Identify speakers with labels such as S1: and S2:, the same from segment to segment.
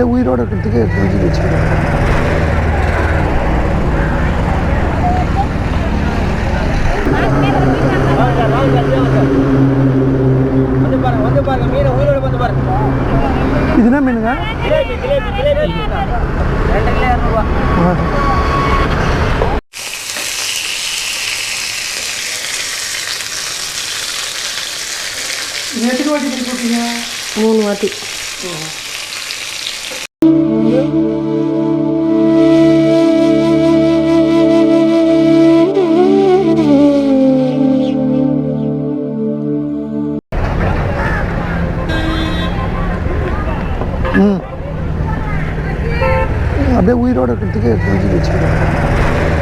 S1: 근데 오히려
S2: 어떻게 그런
S3: 일이
S2: 있잖아. பண்ணுறதுக்கு இருக்கிறதுக்கு தெரிஞ்சு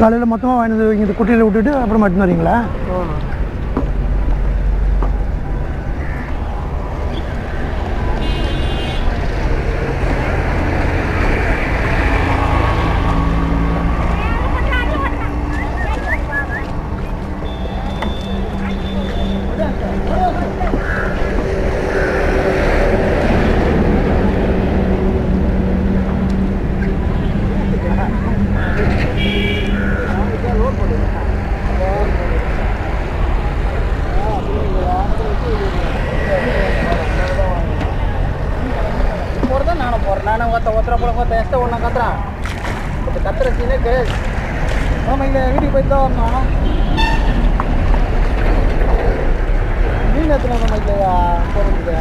S2: காலையில் மொத்தமாக வாங்கினது இங்கே குட்டியில் விட்டுட்டு அப்புறம் மட்டும் வரீங்களா?
S1: போகிறதா நானும் போகிறேன் நானும் ஒருத்த ஒருத்தர போல ஒருத்த எஸ்ட ஒன்றா கத்துறான் இப்போ கத்துற சீனே கிடையாது ஆமாம் இங்கே வீட்டுக்கு போயிட்டு தான் வரணும் மீன் எத்தனை நம்ம இல்லையா? போகிறதுக்கு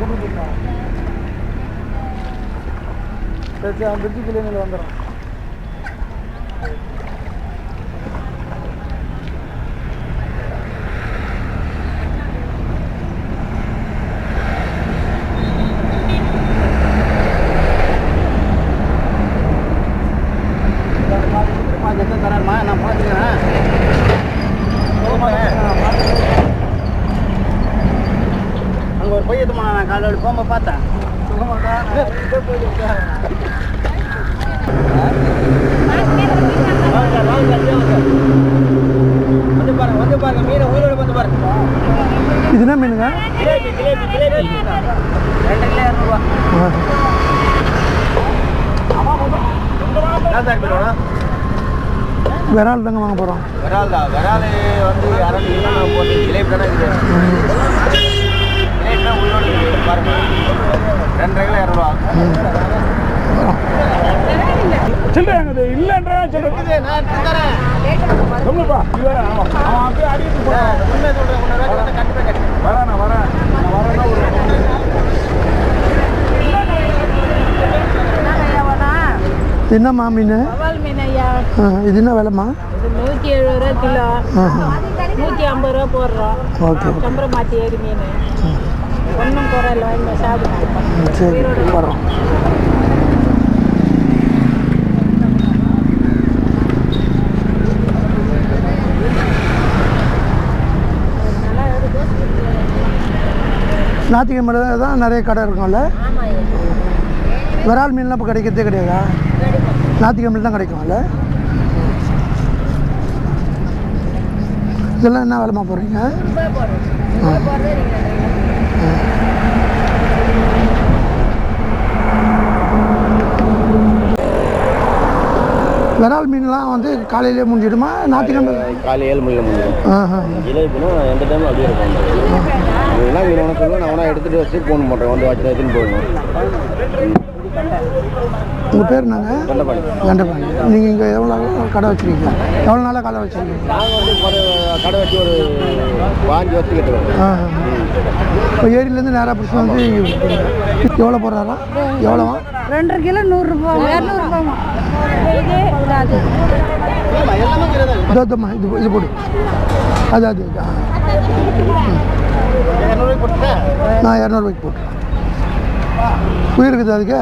S1: கொண்டு போயிட்டான் சரி சரி அந்த பிரிட்ஜு கிளியனில் வந்துடும் தரேன்மா நான் பார்த்துக்கிறேன் அங்கே ஒரு பையத்துமா நான் காலையில் போகும்போது பார்த்தேன் வந்து பாருங்க வந்து பாருங்க மீனை உயிரோட வந்து பாருங்க
S2: இது என்ன மீனுங்க
S1: ஜிலேபி ஜிலேபி ஜிலேபி ரெண்டு கிலோ இரநூறுவா என்ன சார் மீன்
S2: விரால் தாங்க வாங்க போகிறோம்
S1: விரால் தான். விரால் வந்து அரை கிலோ போட்டு ஜிலேபி தானே உயிரோடு இருக்குது பாருங்க. ரெண்டரை கிலோ இரநூறுவா.
S4: சில்லறைங்க இல்லைன்றா சொல்றேன்.
S1: இருக்குது நான் தரேன்.
S4: சொல்லுப்பா. இது வேற ஆமா. அவன் அப்படியே அடிக்கிட்டு
S1: சொல்கிறேன் கண்டிப்பாக கட்டி
S4: வரேன் நான் வரேன். நான் வரேன்னா ஒரு
S2: என்னம்மா மீன் இது என்ன விலைம்மா?
S3: நூற்றி எழுபது ரூபா கிலோ. நூற்றி ஐம்பது ரூபா போடுறோம்.
S2: ஓகே
S3: சம்பரமாத்தி ஏரி மீன். ஒன்றும் குறையில வாங்கி சாப்பிடுங்க
S2: சரி வரோம் ஞாயிற்றுக்கிழமை தான் நிறைய கடை இருக்கும்ல? விரால் மீன்லாம் இப்போ கிடைக்கிறதே கிடையாதா? ஞாயிற்றுக்கிழமை தான் கிடைக்கும்ல? இதெல்லாம் என்ன விலைமா போடுறீங்க? விரால் மீன்லாம் வந்து காலையிலே முடிஞ்சிடுமா? ஞாயிற்றுக்கிழமை
S1: காலை ஏழு
S2: ஆஹா.
S1: ஜிலேபினா எந்த டைம் அப்படியே இருக்கும். மீன் சொல்லுவேன் நான் வேணா எடுத்துகிட்டு வச்சு ஃபோன் பண்ணுறேன் வந்து வச்சு எடுத்துன்னு போயிடணும்
S2: உங்கள் பேர் என்னங்க?
S1: கண்டபாடி.
S2: கண்டபாணி நீங்கள் இங்கே எவ்வளோ கடை வச்சுருக்கீங்க? எவ்வளோ நாளாக கடை வச்சுருக்கீங்க?
S1: நாங்கள் கடை வச்சு ஒரு வரும்
S2: ஆ இப்போ ஏரியிலேருந்து நேராக பிடிச்சி வந்து. எவ்வளோ போடுறாரா? எவ்வளோவா?
S3: ரெண்டரை கிலோ நூறுரூபா இரநூறுபாமா இது
S2: இதோ இதோம்மா, இது இது போடு. அது அது நான் இரநூறுபாய்க்கு போட்டுறேன். உயிர் இருக்குது அதுக்கு?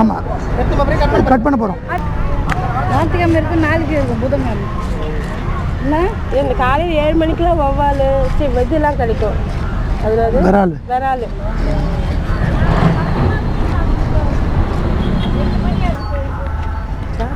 S2: ஆமாம்
S1: கட் பண்ண
S2: கட் பண்ண போகிறோம்
S3: ஞாயிற்றுக்கிழமை இருக்கும் நாளைக்கு இருக்கும் புதன்கிழமை. என்ன இந்த காலையில் ஏழு மணிக்கெலாம் வவ்வால் சரி வெஜ்ஜெல்லாம் கிடைக்கும். அதில் அது
S2: விரால்
S3: விரால் இல்லை உனக்கு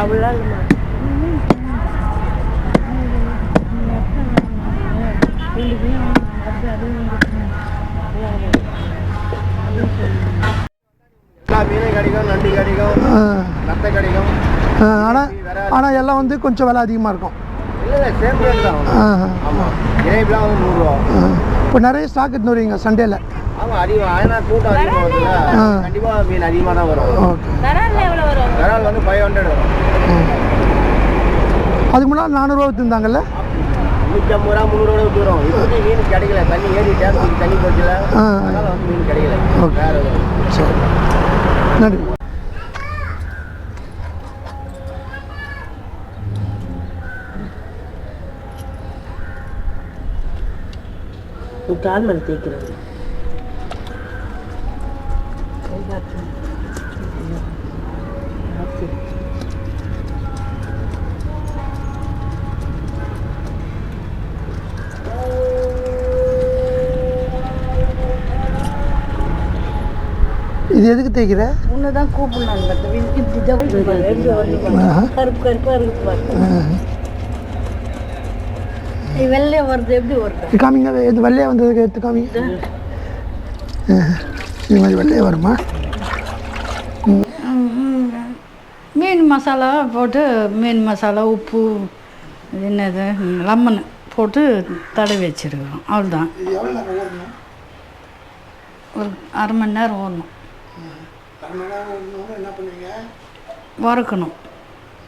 S3: அவ்வளோ
S1: எல்லா மீனும் கிடைக்கும் நண்டு கிடைக்கும் நத்தை கிடைக்கும்.
S2: ஆனால் ஆனால் எல்லாம் வந்து கொஞ்சம் விலை அதிகமாக இருக்கும். இப்போ நிறைய ஸ்டாக் எடுத்துன்னு வருவீங்க சண்டேல
S1: கூட்டம் அதிகமாக மீன் அதிகமாக தான் வரும்.
S2: ஓகே.
S1: வந்து ஃபைவ் ஹண்ட்ரட் வரும்.
S2: அதுக்கு முன்னாடி நானூறுரூவா விற்றுருந்தாங்கல்ல
S1: நூற்றி ஐம்பது ரூபா முந்நூறுவா விட்டுரும் இப்போதைக்கு மீன் கிடைக்கல. தண்ணி ஏறி டேம் தண்ணி போச்சுல. அதனால வந்து மீன் கிடைக்கல. வேற
S2: சரி. நன்றி.
S3: கால் மேலே தேய்க்கிறது
S2: இது எதுக்கு தேய்க்கிற?
S3: உன்னை தான் கூப்பிடணும். கருப்பு கருப்பாக இருக்கு வெள்ளையா வருது எப்படி வருது?
S2: காமிங்க இது வெள்ளையாக வந்ததுக்கு எடுத்து காமிங்க. இது? மாதிரி வெள்ளையாக வருமா?
S5: மீன் மசாலா போட்டு மீன் மசாலா உப்பு என்னது? லெமன் போட்டு தடவி வச்சிருக்கிறோம். அவ்வளோதான் ஒரு அரை மணி நேரம் ஓடணும்.
S2: அரை மணி நேரம் என்ன பண்ணுவீங்க?
S5: வறுக்கணும்.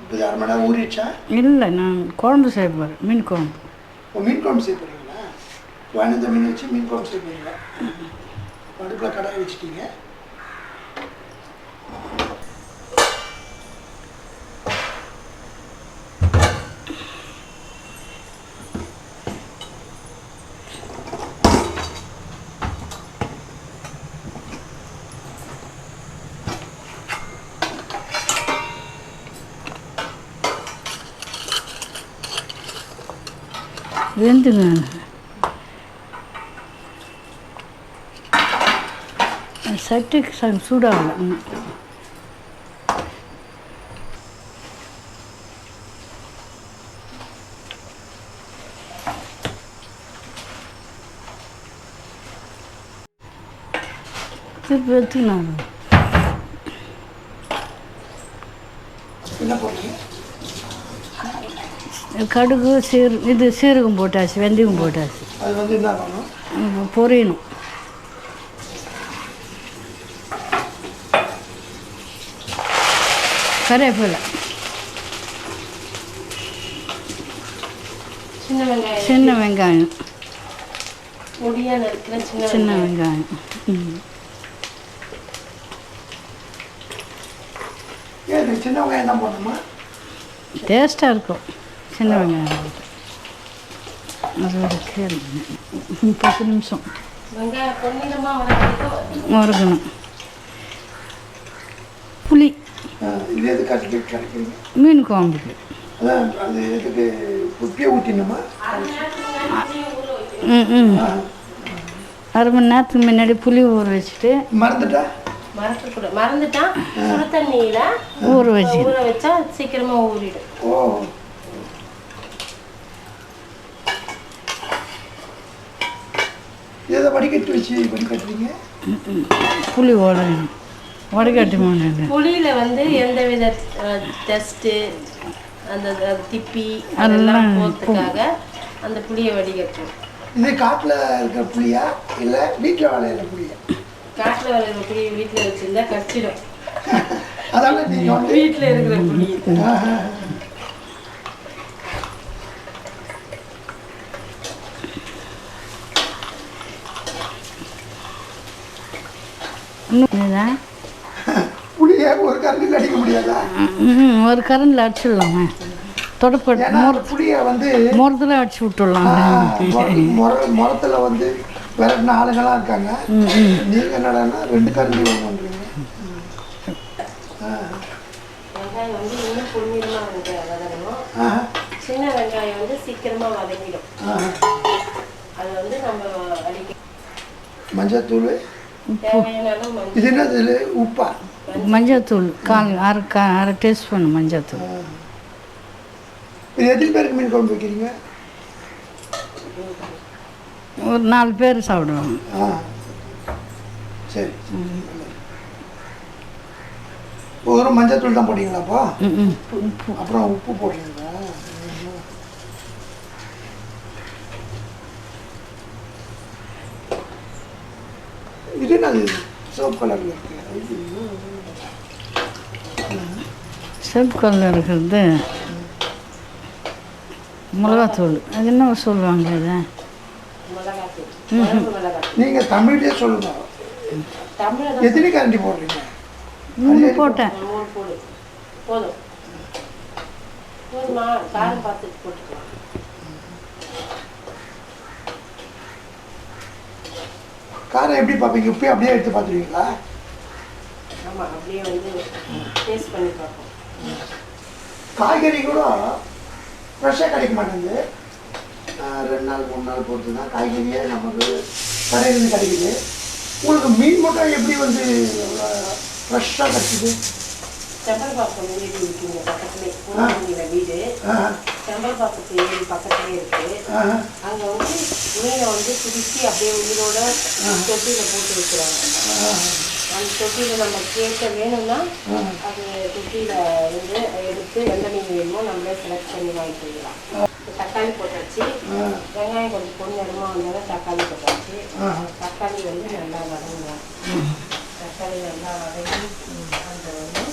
S2: இப்போ அரை மணி நேரம் ஊறிடுச்சா?
S5: இல்லை நான் குழம்பு செய்ய போகிறேன் மீன் குழம்பு.
S2: இப்போ மீன் குழம்பு செய்ய போகிறீங்களா மீன் வச்சு மீன் குழம்பு செய்ய போகிறீங்களா அடுப்பில் கடாய் வச்சுட்டீங்க.
S5: வெந்துங்க சட்டு ச- திருப்பி எடுத்துக்கணும்
S2: என்ன போடுறீங்க
S5: கடுகு சீர் இது சீரகம் போட்டாச்சு வெந்தயம் போட்டாச்சு.
S2: அது வந்து என்ன
S5: பொரியணும். கருவேப்பிலை.
S3: சின்ன வெங்காயம்.
S5: சின்ன வெங்காயம்.
S3: சின்ன
S5: வெங்காயம்.
S2: சின்ன வெங்காயம் தான் போடணுமா?
S5: டேஸ்ட்டாக இருக்கும். சின்ன வெங்காயம் போட்டு. அது ஒரு கேள்வி ம், பத்து நிமிஷம் வறுக்கணும் புளி
S2: ஆ, இது எதுக்கு அது கிடைக்கிறீங்க
S5: மீன் குழம்புக்கு அரை மணி நேரத்துக்கு முன்னாடி புளி ஊற வச்சுட்டு
S2: மறந்துட்டா
S3: மறந்துட்டான் சுடு தண்ணியில்
S5: ஊற வச்சு
S3: ஊற வச்சா சீக்கிரமாக ஊறிடும்
S2: இதை வடிகட்டி வச்சு வடிகட்டுறீங்க?
S5: புளி உடணும் வடகட்டி
S3: புளியில் வந்து எந்த வித டெஸ்ட்டு அந்த திப்பி
S5: அதெல்லாம்
S3: போகிறதுக்காக அந்த புளியை வடிகட்டும்.
S2: இது காட்டில் இருக்கிற புளியா? இல்லை வீட்டில் விளையிற புளியா?
S3: காட்டில் வளர்கிற புளி வீட்டில் வச்சுருந்தா கச்சிடும்.
S2: வந்து
S3: வீட்டில் இருக்கிற புளி.
S5: இன்னும்?
S2: புளியை ஒரு கரண்டில் அடிக்க முடியாதா?
S5: ம், ஒரு கரண்டில் அடிச்சிடலாமா. தொடப்பட்டு
S2: அந்த புளியை வந்து
S5: முறத்தில் அடிச்சு விட்டுடலாம்.
S2: முற முறத்தில் வந்து விரட்டின ஆளுங்கெல்லாம் இருக்காங்க. நீங்கள் என்னடான்னா ரெண்டு கரண்டி பண்ணுறீங்க ஆஹா
S3: சின்ன வெங்காயம் வந்து சீக்கிரமாக வதங்கிடும். அது வந்து நம்ம மஞ்சள்
S2: இது என்னது? உப்பா?
S5: மஞ்சத்தூள். கால் அரை கா அரை டீஸ்பூன் மஞ்சத்தூள்.
S2: இது எத்தனை பேருக்கு மீன் குழம்பு வைக்கிறீங்க?
S5: ஒரு நாலு பேர் சாப்பிடுவாங்க.
S2: ஆ. சரி. ஒரு மஞ்சத்தூள் தான் போட்டீங்களாப்பா அப்புறம் உப்பு போடுறீங்களா இது என்னது செவப்பு
S5: கலர் இருக்கிறது மிளகாத்தூள். அது என்ன சொல்லுவாங்க
S3: மிளகாத்தூள்.
S2: நீங்கள் தமிழ்லேயே சொல்லுங்க. எத்தனை கரண்டி போடுறீங்க?
S5: மூணு போட்டேன்.
S3: போதும். போதுமா? காரம் பார்த்துட்டு போட்டுக்கலாம்.
S2: காரம் எப்படி பார்ப்பீங்க? உப்பே அப்படியே எடுத்து பார்த்துருவீங்களா?
S3: ஆமாம் அப்படியே வந்து டேஸ்ட் பண்ணி பார்ப்போம்.
S2: காய்கறி கூட ஃப்ரெஷ்ஷாக கிடைக்க மாட்டேங்குது. ரெண்டு நாள் மூணு நாள் பொறுத்து தான் காய்கறியே நமக்கு கடையிலேருந்து கிடைக்குது. உங்களுக்கு மீன் மட்டும் எப்படி வந்து ஃப்ரெஷ்ஷாக கிடைக்குது?
S3: செம்பல்பாக்கம் வீடு இருக்குங்க பக்கத்துலேயே வீடு. வீடு பக்கத்துலேயே இருக்கு.
S2: ஆஹ்.
S3: அங்கே வந்து மீனை வந்து பிடிச்சி அப்படியே உயிரோட தொட்டியில் போட்டு வைக்கிறாங்க. அந்த தொட்டியில் நம்ம கேட்க வேணும்னா அது தொட்டியில் வந்து எடுத்து எந்த மீன் வேணுமோ நம்மளே செலக்ட் பண்ணி வாங்கிக்கலாம். தக்காளி போட்டாச்சு. வெங்காயம் கொஞ்சம் பொன்னிறமாக வந்தாலும் தக்காளி போட்டாச்சு. தக்காளி வந்து நல்லா வதங்கலாம் தக்காளி நல்லா வதங்கி அந்த வந்து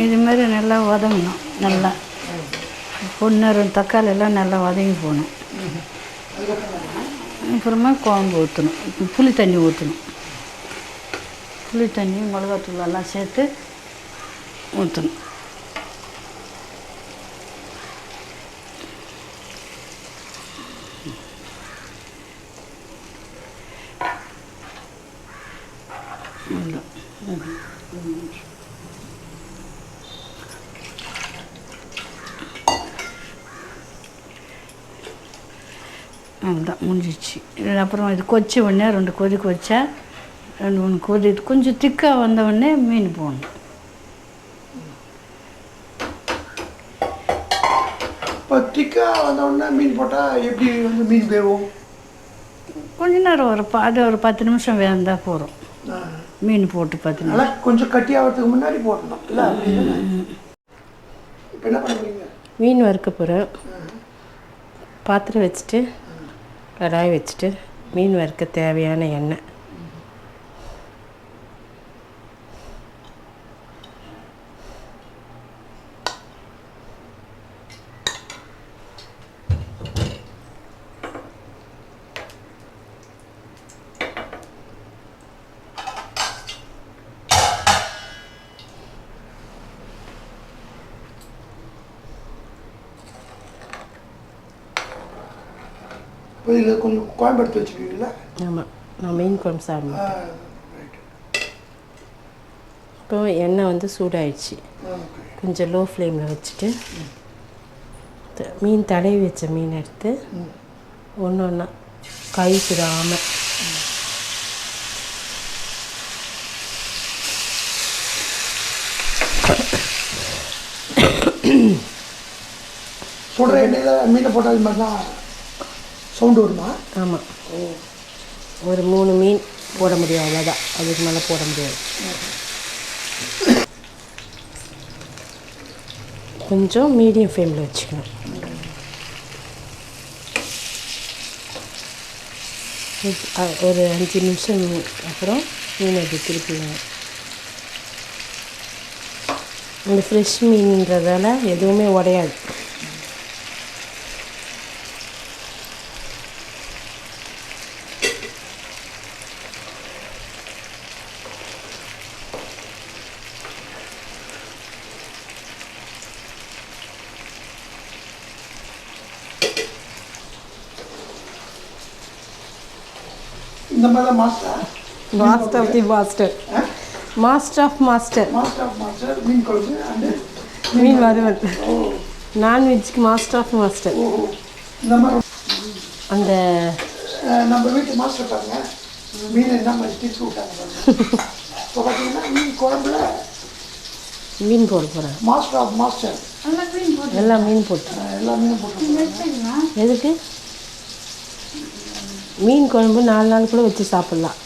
S5: இது மாதிரி நல்லா வதங்கணும் நல்லா. பொன்னரும் தக்காளி எல்லாம் நல்லா வதங்கி போகணும். அப்புறமா குழம்பு ஊற்றணும் புளி தண்ணி ஊற்றணும் புளி தண்ணி மிளகாத்தூள் எல்லாம் சேர்த்து ஊற்றணும் அவ்வளோதான் முடிஞ்சிச்சு இது அப்புறம் இது கொச்சி உடனே ரெண்டு கொதி கொச்சா ரெண்டு மூணு கொதி கொஞ்சம் திக்காக வந்த உடனே மீன் போடணும்.
S2: இப்போ திக்காக வந்த உடனே மீன் போட்டால் எப்படி வந்து மீன் வேவும்?
S5: கொஞ்ச நேரம் ஒரு அது ஒரு பத்து நிமிஷம் வேந்தால் போகிறோம் மீன் போட்டு பத்து நிமிஷம்.
S2: கொஞ்சம் கட்டி ஆகிறதுக்கு முன்னாடி போடணும். இல்லை இப்போ என்ன பண்ணுறீங்க
S3: மீன் வறுக்க போகிறேன் பாத்திரம் வச்சுட்டு கடாய் வச்சுட்டு மீன் வறுக்க தேவையான எண்ணெய்.
S2: இப்போ இதில் கொஞ்சம் குழம்பு எடுத்து வச்சுக்குவீங்களா?
S3: ஆமாம் நான் மீன் குழம்பு
S2: ஆ ரைட்
S3: இப்போ எண்ணெய் வந்து சூடாயிடுச்சு. கொஞ்சம் லோ ஃப்ளேமில் வச்சுட்டு த- மீன் தடவி வச்ச மீன் எடுத்து ஒன்று ஒன்றா கை சுடாமல்
S2: சுடுற எண்ணெயில் மீனை போட்டால் அது மாதிரி தான் சவுண்டு வருமா?
S3: ஆமாம் ஒரு மூணு மீன் போட முடியும் அவ்வளோதான் அதுக்கு மேலே போட முடியாது. கொஞ்சம் மீடியம் ஃப்ளேமில் வச்சுக்கணும். ஒரு அஞ்சு நிமிஷம் அப்புறம் மீன் அது திருப்பிடுங்க இந்த ஃப்ரெஷ் மீன்ன்றதால எதுவுமே உடையாது.
S2: இந்த மாதிரி தான் master
S3: master of the master master of master
S2: master of master மீன் குழம்பு அண்டு
S3: மீன் வறுவல் நான்வெஜ்க்கு மாஸ்டர் ஆஃப் மாஸ்டர்
S2: இந்த மாதிரி.
S3: அந்த
S2: நம்ம வீட்டு மாஸ்டர் பாருங்க. மீன் என்ன மாதிரி திருப்பி விட்டாங்க இப்போ பார்த்தீங்கன்னா மீன் குழம்புல
S3: மீன் போட போகிறேன்
S2: மாஸ்டர் ஆஃப் மாஸ்டர்
S3: எல்லாம் மீன் போட்டு.
S2: எல்லா மீனும் போட்டு.
S3: எதுக்கு? மீன் குழம்பு நாலு நாள் கூட வச்சு சாப்பிட்லாம்.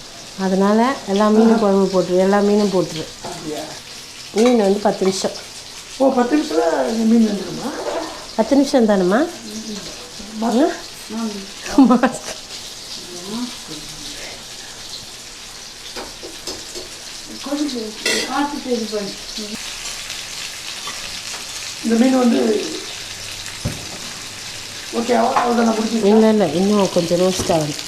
S3: அதனால் எல்லா மீனும் குழம்பு போட்டுரு எல்லா மீனும் போட்டுரு. மீன் வந்து பத்து நிமிஷம்.
S2: ஓ பத்து இந்த மீன் வந்துடுமா?
S3: பத்து நிமிஷம் தானேம்மா?
S2: இந்த மீன் வந்து ஓகேவா முடிச்சு
S3: இல்லை இல்லை இன்னும் கொஞ்சம் ரோஸ்ட் ஆகணும்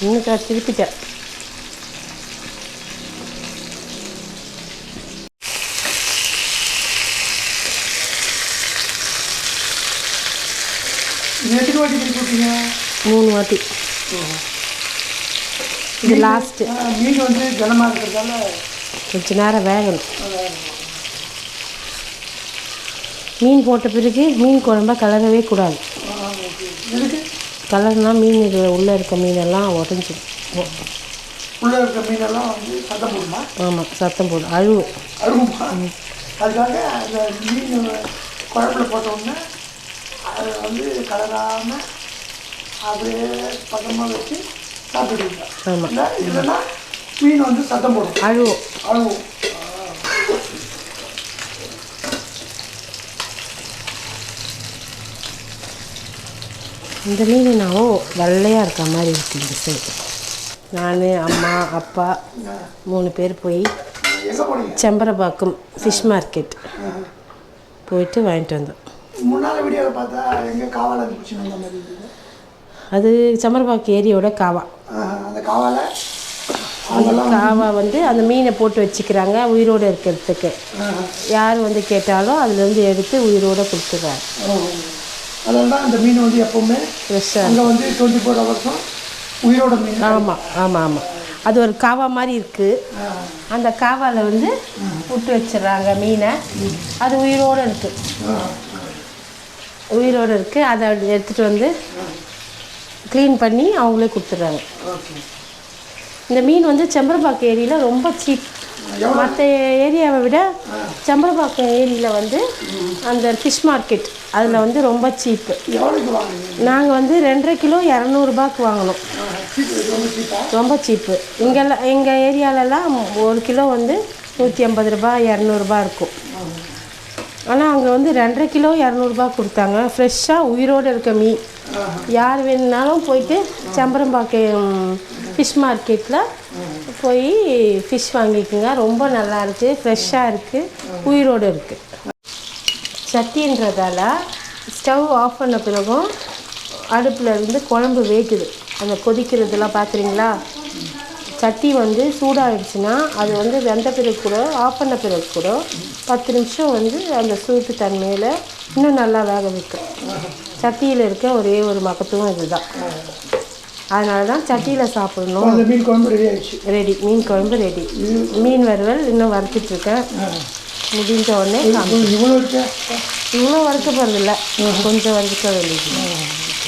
S5: இன்னும்
S3: திருப்பிட்டேன்.
S2: எத்தனை வாட்டி திருப்பி
S3: மூணு வாட்டி. இது லாஸ்ட்டு
S2: மீன் வந்து கனமாக இருக்கிறதால
S3: கொஞ்ச நேரம் வேகணும். மீன் போட்ட பிறகு மீன் குழம்ப கலரவே கூடாது. கலர்னா மீன் இது உள்ளே இருக்க மீனெல்லாம் உடஞ்சிடும்.
S2: உள்ளே இருக்க மீனெல்லாம் வந்து சத்தம் போடுமா?
S3: ஆமாம் சத்தம் போடும் அழுவு
S2: அழுகுமா அதுக்காக அந்த மீன் குழம்புல போட்ட உடனே அதை வந்து கலராமல் அப்படியே பதமாக வச்சு சாப்பிடுவீங்க
S3: ஆமாம்
S2: இல்லை இல்லைன்னா மீன் வந்து சத்தம் போடும்.
S3: அழுவும்
S2: அழுவும்
S3: இந்த மீன் நான் வெள்ளையாக இருக்க மாதிரி இருக்கு இந்த சைடு நான் அம்மா அப்பா மூணு பேர் போய் செம்பரபாக்கம் ஃபிஷ் மார்க்கெட் போயிட்டு வாங்கிட்டு வந்தோம்.
S2: முன்னால் வீடியோவில் பார்த்தா எங்கே காவால
S3: அது செம்பரபாக்கம் ஏரியோட காவா.
S2: அந்த காவால
S3: அந்த காவா வந்து அந்த மீனை போட்டு வச்சுக்கிறாங்க உயிரோடு இருக்கிறதுக்கு. யார் வந்து கேட்டாலும் அதுலேருந்து எடுத்து உயிரோடு கொடுத்துட்றாங்க.
S2: அதனால தான் அந்த மீன் வந்து எப்போவுமே
S3: ஃப்ரெஷ்ஷாக
S2: அங்கே வந்து டுவெண்ட்டி ஃபோர் ஹவர்ஸும் உயிரோட மீன்.
S3: ஆமாம் ஆமாம் ஆமாம் அது ஒரு காவா மாதிரி இருக்குது அந்த காவாவில் வந்து விட்டு வச்சிடுறாங்க மீனை. அது உயிரோடு இருக்குது உயிரோடு இருக்குது அதை எடுத்துகிட்டு வந்து க்ளீன் பண்ணி அவங்களே கொடுத்துட்றாங்க. இந்த மீன் வந்து செம்பரப்பாக்கம் ஏரியில் ரொம்ப சீப் மற்ற ஏரியாவை விட செம்பரப்பாக்கம் ஏரியில் வந்து அந்த ஃபிஷ் மார்க்கெட் அதில் வந்து ரொம்ப சீப்பு நாங்கள் வந்து ரெண்டரை கிலோ இரநூறுபாக்கு வாங்கினோம்.
S2: ரொம்ப சீப்பா
S3: இங்கெல்லாம் எங்கள் ஏரியாலலாம் ஒரு கிலோ வந்து நூற்றி ஐம்பது ரூபாய் இரநூறுபா இருக்கும். ஆனால் அங்கே வந்து ரெண்டரை கிலோ இரநூறுபா கொடுத்தாங்க. ஃப்ரெஷ்ஷாக உயிரோடு இருக்க மீன் யார் வேணுனாலும் போயிட்டு செம்பரம்பாக்கம் ஃபிஷ் மார்க்கெட்டில் போய் ஃபிஷ் வாங்கிக்கோங்க. ரொம்ப நல்லா இருக்குது ஃப்ரெஷ்ஷாக இருக்குது உயிரோடு இருக்குது சட்டின்றதால ஸ்டவ் ஆஃப் பண்ண பிறகும் அடுப்பில் இருந்து குழம்பு வேகுது. அந்த கொதிக்கிறதெல்லாம் பார்க்குறீங்களா சட்டி வந்து சூடாகிடுச்சுன்னா அது வந்து வெந்த பிறகு கூட ஆஃப் பண்ண பிறகு கூட பத்து நிமிஷம் வந்து அந்த சூட்டு தன்மையில் இன்னும் நல்லா வேக வைக்கும். சட்டியில் இருக்க ஒரே ஒரு மகத்துவம் இதுதான். அதனால தான் சட்டியில் சாப்பிடணும்.
S2: மீன் குழம்பு ரெடி ஆயிடுச்சு.
S3: ரெடி மீன் குழம்பு ரெடி மீன் வறுவல் இன்னும் வறுத்துட்டு இருக்கேன் முடிஞ்ச உடனே இவ்வளோ வறுக்க போகிறதில்ல கொஞ்சம் வறுக்க வேண்டியது.